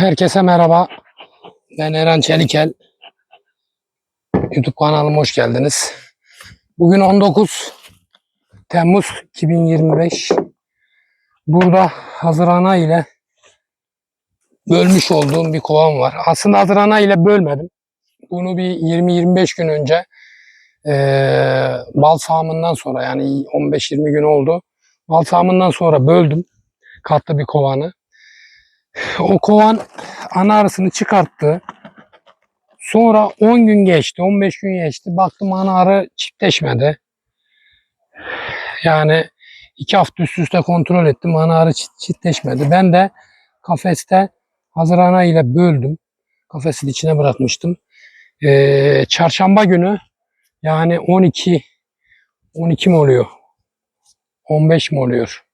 Herkese merhaba. Ben Eren Çelikel. YouTube kanalıma hoş geldiniz. Bugün 19 Temmuz 2025. Burada Hazırana ile bölmüş olduğum bir kovan var. Aslında Hazırana ile bölmedim. Bunu bir 20-25 gün önce eee bal sağımından sonra yani 15-20 gün oldu. Bal sağımından sonra böldüm. Katlı bir kovanı. O kovan ana arısını çıkarttı. Sonra 10 gün geçti, 15 gün geçti. Baktım ana arı çiftleşmedi. Yani iki hafta üst üste kontrol ettim. Ana arı çift- çiftleşmedi. Ben de kafeste hazır ana ile böldüm. Kafesin içine bırakmıştım. Ee, çarşamba günü yani 12 12 mi oluyor? 15 mi oluyor?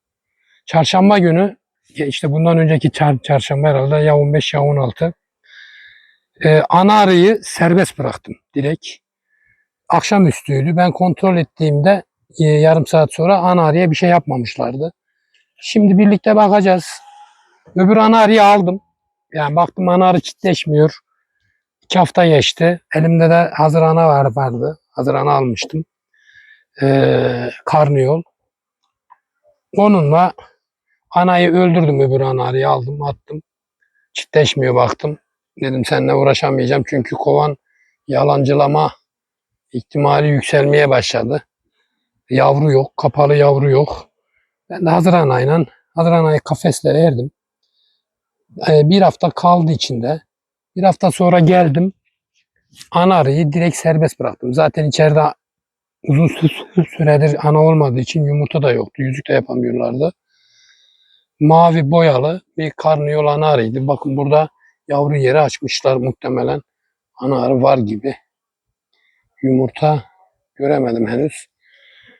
Çarşamba günü işte bundan önceki çar- çarşamba herhalde ya 15 ya 16. Ee, ana arıyı serbest bıraktım direkt. Akşamüstüydü. Ben kontrol ettiğimde e, yarım saat sonra ana arıya bir şey yapmamışlardı. Şimdi birlikte bakacağız. Öbür ana arıyı aldım. Yani baktım ana arı çitleşmiyor. İki hafta geçti. Elimde de hazır ana var- vardı. Hazır ana almıştım. Ee, karnıyol. Onunla Anayı öldürdüm öbür anarıyı aldım attım. Çitleşmiyor baktım. Dedim seninle uğraşamayacağım çünkü kovan yalancılama ihtimali yükselmeye başladı. Yavru yok, kapalı yavru yok. Ben de hazır anayla, hazır anayı kafesle verdim. Ee, bir hafta kaldı içinde. Bir hafta sonra geldim. Anarıyı direkt serbest bıraktım. Zaten içeride uzun sü- süredir ana olmadığı için yumurta da yoktu. Yüzük de yapamıyorlardı mavi boyalı bir karnıyol ana arıydı. Bakın burada yavru yeri açmışlar muhtemelen. Ana arı var gibi. Yumurta göremedim henüz.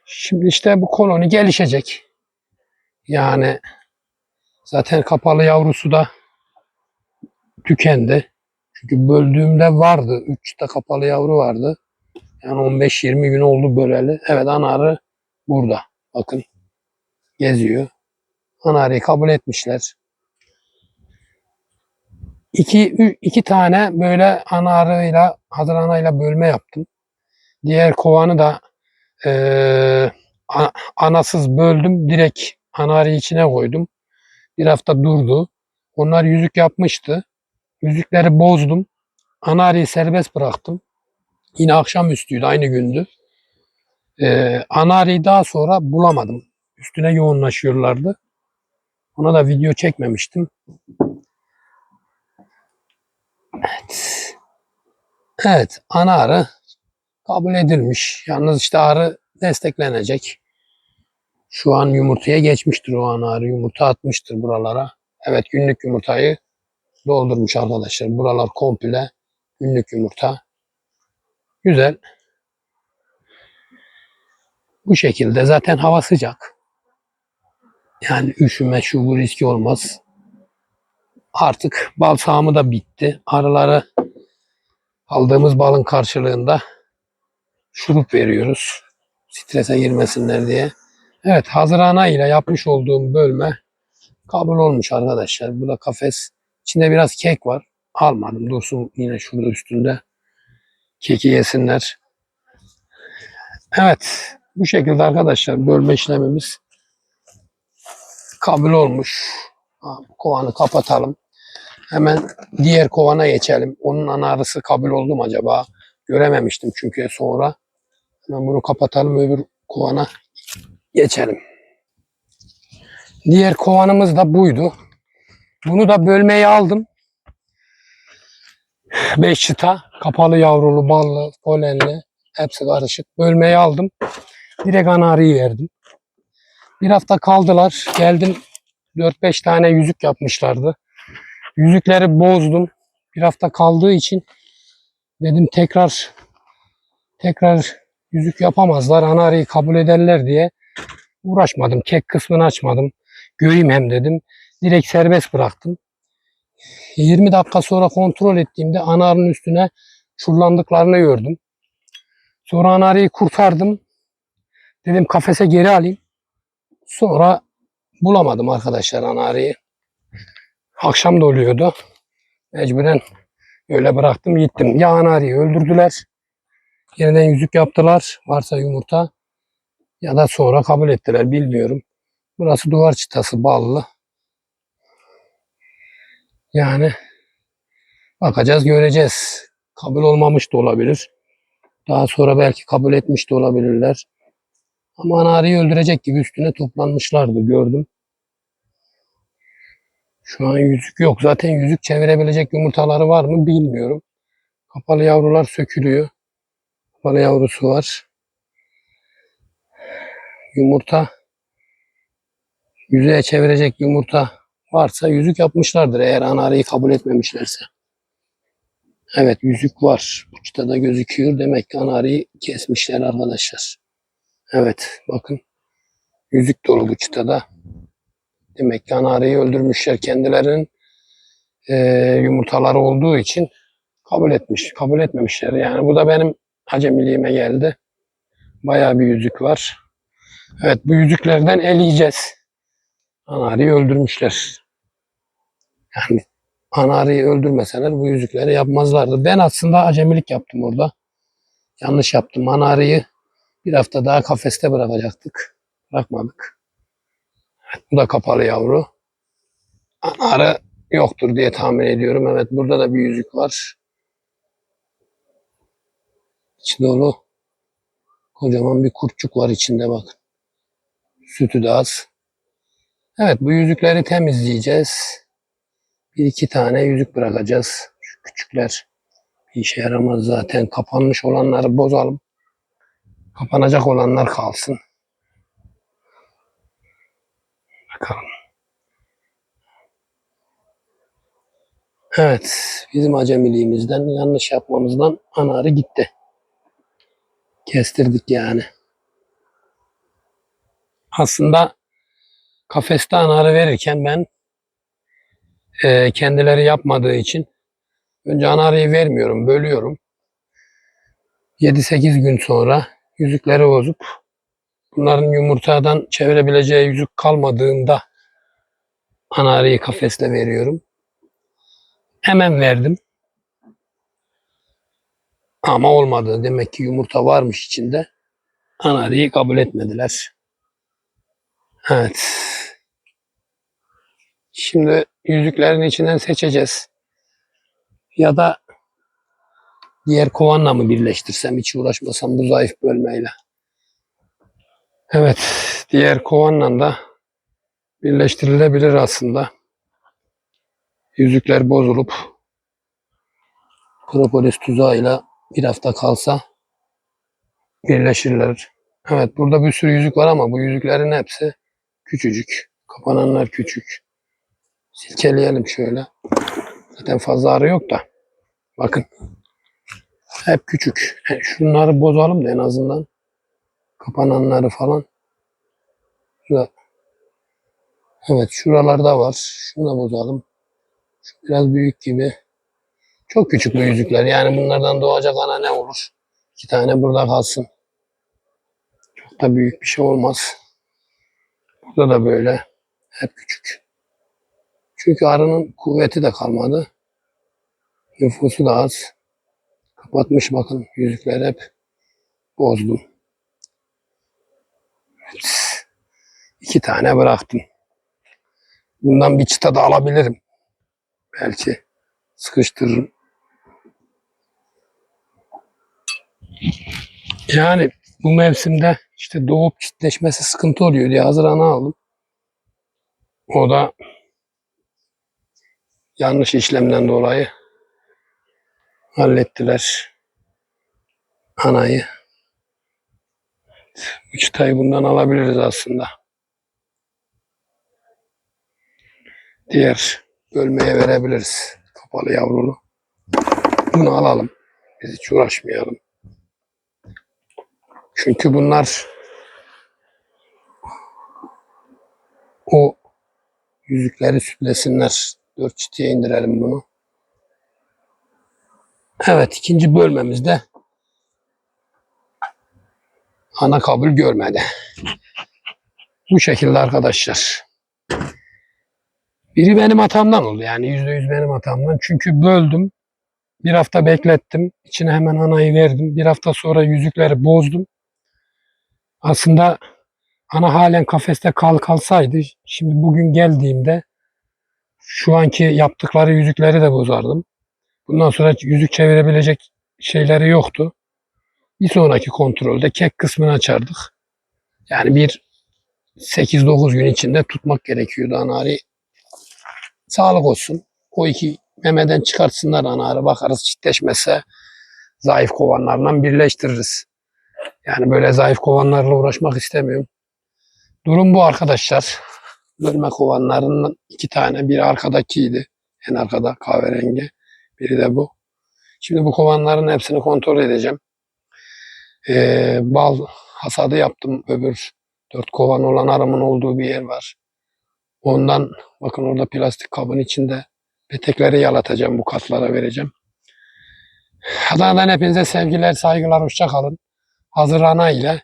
Şimdi işte bu koloni gelişecek. Yani zaten kapalı yavrusu da tükendi. Çünkü böldüğümde vardı. 3 de kapalı yavru vardı. Yani 15-20 gün oldu böleli. Evet ana arı burada. Bakın geziyor. Anarıyı kabul etmişler. İki, ü- iki tane böyle anarıyla, hazır anayla bölme yaptım. Diğer kovanı da a- anasız böldüm. Direkt anarıyı içine koydum. Bir hafta durdu. Onlar yüzük yapmıştı. Yüzükleri bozdum. Anarıyı serbest bıraktım. Yine akşamüstüydü, aynı gündü. Eee anarıyı daha sonra bulamadım. Üstüne yoğunlaşıyorlardı. Ona da video çekmemiştim. Evet. Evet, ana arı kabul edilmiş. Yalnız işte arı desteklenecek. Şu an yumurtaya geçmiştir o ana arı. Yumurta atmıştır buralara. Evet, günlük yumurtayı doldurmuş arkadaşlar. Buralar komple günlük yumurta. Güzel. Bu şekilde zaten hava sıcak. Yani üşüme şu bu riski olmaz. Artık bal sağımı da bitti. Arılara aldığımız balın karşılığında şurup veriyoruz. Strese girmesinler diye. Evet hazır ana ile yapmış olduğum bölme kabul olmuş arkadaşlar. Bu da kafes. İçinde biraz kek var. Almadım. Dursun yine şurada üstünde. Keki yesinler. Evet. Bu şekilde arkadaşlar bölme işlemimiz kabul olmuş. Kovanı kapatalım. Hemen diğer kovana geçelim. Onun ana arısı kabul oldu mu acaba? Görememiştim çünkü sonra. Hemen bunu kapatalım öbür kovana geçelim. Diğer kovanımız da buydu. Bunu da bölmeye aldım. 5 çıta. Kapalı yavrulu, ballı, polenli. Hepsi karışık. Bölmeye aldım. Direkt ana arıyı verdim. Bir hafta kaldılar. Geldim 4-5 tane yüzük yapmışlardı. Yüzükleri bozdum. Bir hafta kaldığı için dedim tekrar tekrar yüzük yapamazlar. Ana arıyı kabul ederler diye uğraşmadım. Kek kısmını açmadım. Göreyim hem dedim. Direkt serbest bıraktım. 20 dakika sonra kontrol ettiğimde ana arının üstüne çullandıklarını gördüm. Sonra ana arıyı kurtardım. Dedim kafese geri alayım. Sonra bulamadım arkadaşlar ana arıyı. Akşam da oluyordu. Mecburen öyle bıraktım gittim. Ya anarıyı öldürdüler. Yeniden yüzük yaptılar. Varsa yumurta. Ya da sonra kabul ettiler bilmiyorum. Burası duvar çıtası ballı. Yani bakacağız göreceğiz. Kabul olmamış da olabilir. Daha sonra belki kabul etmiş de olabilirler. Ama anarıyı öldürecek gibi üstüne toplanmışlardı gördüm. Şu an yüzük yok. Zaten yüzük çevirebilecek yumurtaları var mı bilmiyorum. Kapalı yavrular sökülüyor. Kapalı yavrusu var. Yumurta yüzüğe çevirecek yumurta varsa yüzük yapmışlardır eğer anarıyı kabul etmemişlerse. Evet yüzük var. Bu çıtada gözüküyor. Demek ki anarıyı kesmişler arkadaşlar. Evet bakın. Yüzük dolu bu çıtada. Demek ki anarıyı öldürmüşler kendilerinin eee, yumurtaları olduğu için kabul etmiş. Kabul etmemişler. Yani bu da benim acemiliğime geldi. Bayağı bir yüzük var. Evet bu yüzüklerden eleyeceğiz. Anarıyı öldürmüşler. Yani Anarıyı öldürmeseler bu yüzükleri yapmazlardı. Ben aslında acemilik yaptım orada. Yanlış yaptım. Anarıyı bir hafta daha kafeste bırakacaktık. Bırakmadık. Bu da kapalı yavru. Anarı yoktur diye tahmin ediyorum. Evet burada da bir yüzük var. İçi dolu. Kocaman bir kurtçuk var içinde bakın. Sütü de az. Evet bu yüzükleri temizleyeceğiz. Bir iki tane yüzük bırakacağız. Şu küçükler bir işe yaramaz zaten. Kapanmış olanları bozalım. Kapanacak olanlar kalsın. Bakalım. Evet. Bizim acemiliğimizden, yanlış yapmamızdan anarı gitti. Kestirdik yani. Aslında kafeste anarı verirken ben e, kendileri yapmadığı için önce anarıyı vermiyorum, bölüyorum. 7-8 gün sonra yüzükleri bozup bunların yumurtadan çevirebileceği yüzük kalmadığında anarıyı kafesle veriyorum. Hemen verdim. Ama olmadı. Demek ki yumurta varmış içinde. Anarıyı kabul etmediler. Evet. Şimdi yüzüklerin içinden seçeceğiz. Ya da diğer kovanla mı birleştirsem hiç uğraşmasam bu zayıf bölmeyle. Evet. Diğer kovanla da birleştirilebilir aslında. Yüzükler bozulup propolis tuzağıyla bir hafta kalsa birleşirler. Evet burada bir sürü yüzük var ama bu yüzüklerin hepsi küçücük. Kapananlar küçük. Silkeleyelim şöyle. Zaten fazla arı yok da. Bakın. Hep küçük. Şunları bozalım da en azından. Kapananları falan. Evet şuralarda var. Şunu da bozalım. Şu biraz büyük gibi. Çok küçük bu yüzükler. Yani bunlardan doğacak ana ne olur? İki tane burada kalsın. Çok da büyük bir şey olmaz. Burada da böyle. Hep küçük. Çünkü arının kuvveti de kalmadı. Nüfusu da az. Kapatmış bakın yüzükler hep bozdum. Evet. İki tane bıraktım. Bundan bir çıta da alabilirim. Belki sıkıştırırım. Yani bu mevsimde işte doğup çiftleşmesi sıkıntı oluyor diye hazır ana aldım. O da yanlış işlemden dolayı hallettiler anayı. Bu çıtayı bundan alabiliriz aslında. Diğer bölmeye verebiliriz. Kapalı yavrulu. Bunu alalım. Biz hiç uğraşmayalım. Çünkü bunlar o yüzükleri sütlesinler. Dört çıtıya indirelim bunu. Evet ikinci bölmemizde ana kabul görmedi. Bu şekilde arkadaşlar. Biri benim hatamdan oldu yani yüzde yüz benim hatamdan. Çünkü böldüm. Bir hafta beklettim. İçine hemen anayı verdim. Bir hafta sonra yüzükleri bozdum. Aslında ana halen kafeste kal kalsaydı şimdi bugün geldiğimde şu anki yaptıkları yüzükleri de bozardım. Bundan sonra yüzük çevirebilecek şeyleri yoktu. Bir sonraki kontrolde kek kısmını açardık. Yani bir 8-9 gün içinde tutmak gerekiyordu anarı. Sağlık olsun. O iki memeden çıkartsınlar anarı. Bakarız çitleşmezse zayıf kovanlarla birleştiririz. Yani böyle zayıf kovanlarla uğraşmak istemiyorum. Durum bu arkadaşlar. Bölme kovanlarının iki tane. Biri arkadakiydi. En arkada kahverengi. Biri de bu. Şimdi bu kovanların hepsini kontrol edeceğim. Ee, bal hasadı yaptım. Öbür dört kovan olan arımın olduğu bir yer var. Ondan bakın orada plastik kabın içinde petekleri yalatacağım. Bu katlara vereceğim. Adana'dan hepinize sevgiler, saygılar, hoşça kalın. İle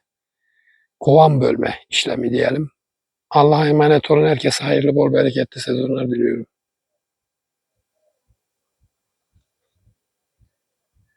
kovan bölme işlemi diyelim. Allah'a emanet olun. Herkese hayırlı, bol, bereketli sezonlar diliyorum.